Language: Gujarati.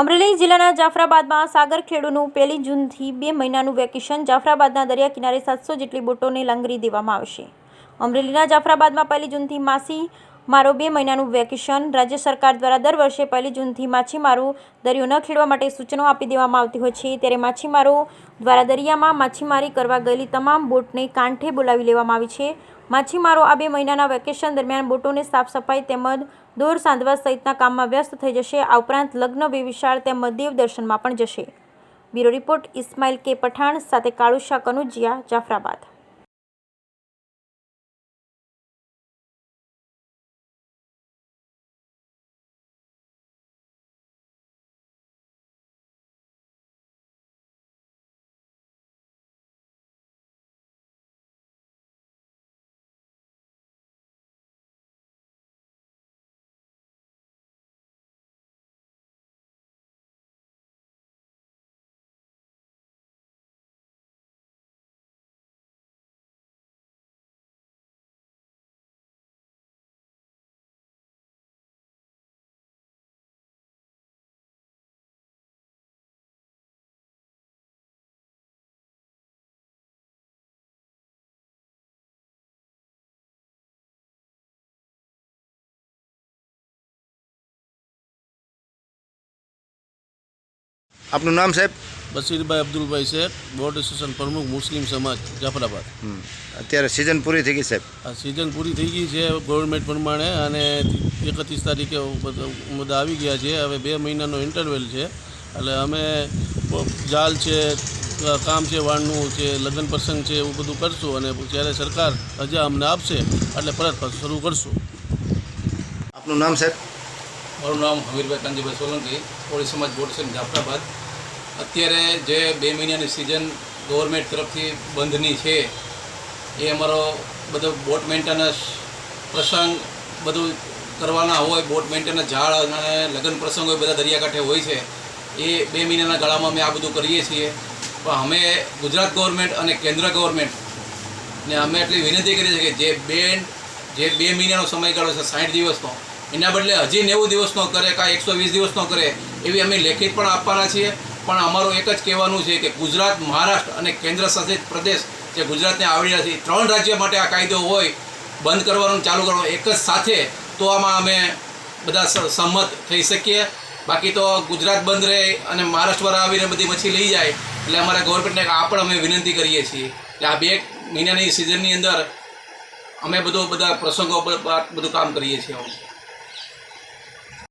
અમરેલી જિલ્લાના જાફરાબાદમાં સાગર ખેડૂનું પહેલી જૂનથી બે મહિનાનું વેકેશન જાફરાબાદના દરિયા કિનારે સાતસો જેટલી બોટોને લંગરી દેવામાં આવશે. અમરેલીના જાફરાબાદમાં પહેલી જૂનથી માસી મારો બે મહિનાનું વેકેશન. રાજ્ય સરકાર દ્વારા દર વર્ષે પહેલી જૂનથી માછીમારો દરિયો ન ખેડવા માટે સૂચનો આપી દેવામાં આવતી હોય છે. ત્યારે માછીમારો દ્વારા દરિયામાં માછીમારી કરવા ગયેલી તમામ બોટને કાંઠે બોલાવી લેવામાં આવી છે. માછીમારો આ બે મહિનાના વેકેશન દરમિયાન બોટોની સાફ સફાઈ તેમજ દોર સાંધવા સહિતના કામમાં વ્યસ્ત થઈ જશે. આ ઉપરાંત લગ્ન વિશાળ તેમજ દેવ દર્શનમાં પણ જશે. બ્યુરો રિપોર્ટ, ઇસ્માઇલ કે પઠાણ, સાથે કાળુશા કનુજિયા, જાફરાબાદ. આપનું નામ સાહેબ? બશીરભાઈ અબ્દુલભાઈ શેખ બોર્ડ એસોસિએશન પ્રમુખ મુસ્લિમ સમાજ જાફરાબાદ. અત્યારે સિઝન પૂરી થઈ ગઈ સાહેબ? આ સિઝન પૂરી થઈ ગઈ છે ગવર્મેન્ટ પ્રમાણે અને એકત્રીસ તારીખે બધા આવી ગયા છે. હવે બે મહિનાનો ઇન્ટરવેલ છે. એટલે અમે જાલ છે કામ છે વાળનું છે લગ્ન પ્રસંગ છે એવું બધું કરશું અને જ્યારે સરકાર રજા અમને આપશે એટલે પરત શરૂ કરશું. આપનું નામ સાહેબ? મારું નામ હમીરભાઈ કાંજીભાઈ સોલંકી, કોળી સમાજ બોર્ડ છે જાફરાબાદ. અત્યારે જે બે મહિનાની સિઝન ગવર્મેન્ટ તરફથી બંધની છે, એ અમારો બધો બોટ મેન્ટેનન્સ પ્રસંગ બધું કરવાના હોય બોટ મેન્ટેનન્સ ઝાડ અને લગ્ન પ્રસંગ હોય, બધા દરિયાકાંઠે હોય છે. એ બે મહિનાના ગાળામાં અમે આ બધું કરીએ છીએ. પણ અમે ગુજરાત ગવર્મેન્ટ અને કેન્દ્ર ગવર્મેન્ટ ને અમે એટલી વિનંતી કરી છીએ કે જે બેન, જે બે મહિનાનો સમયગાળો છે સાઠ દિવસનો એના બદલે હજી નેવું દિવસનો કરે કાં એકસો વીસ દિવસનો કરે, એવી અમે લેખિત પણ આપવાના છીએ. પણ અમારું એક જ કહેવાનું છે કે ગુજરાત, મહારાષ્ટ્ર અને કેન્દ્ર શાસિત પ્રદેશ જે ગુજરાતને આવડી રહ્યા છે ત્રણ રાજ્ય માટે આ કાયદો હોય, બંધ કરવાનું, ચાલુ કરવાનું, એક જ સાથે, તો આમાં અમે બધા સંમત થઈ શકીએ. બાકી તો ગુજરાત બંધ રહે અને મહારાષ્ટ્રવાળા આવીને બધી મચ્છી લઈ જાય, એટલે અમારા ગવર્મેન્ટને આ પણ અમે વિનંતી કરીએ છીએ. એટલે આ બે મહિનાની સિઝનની અંદર અમે બધો, બધા પ્રસંગો પર બધું કામ કરીએ છીએ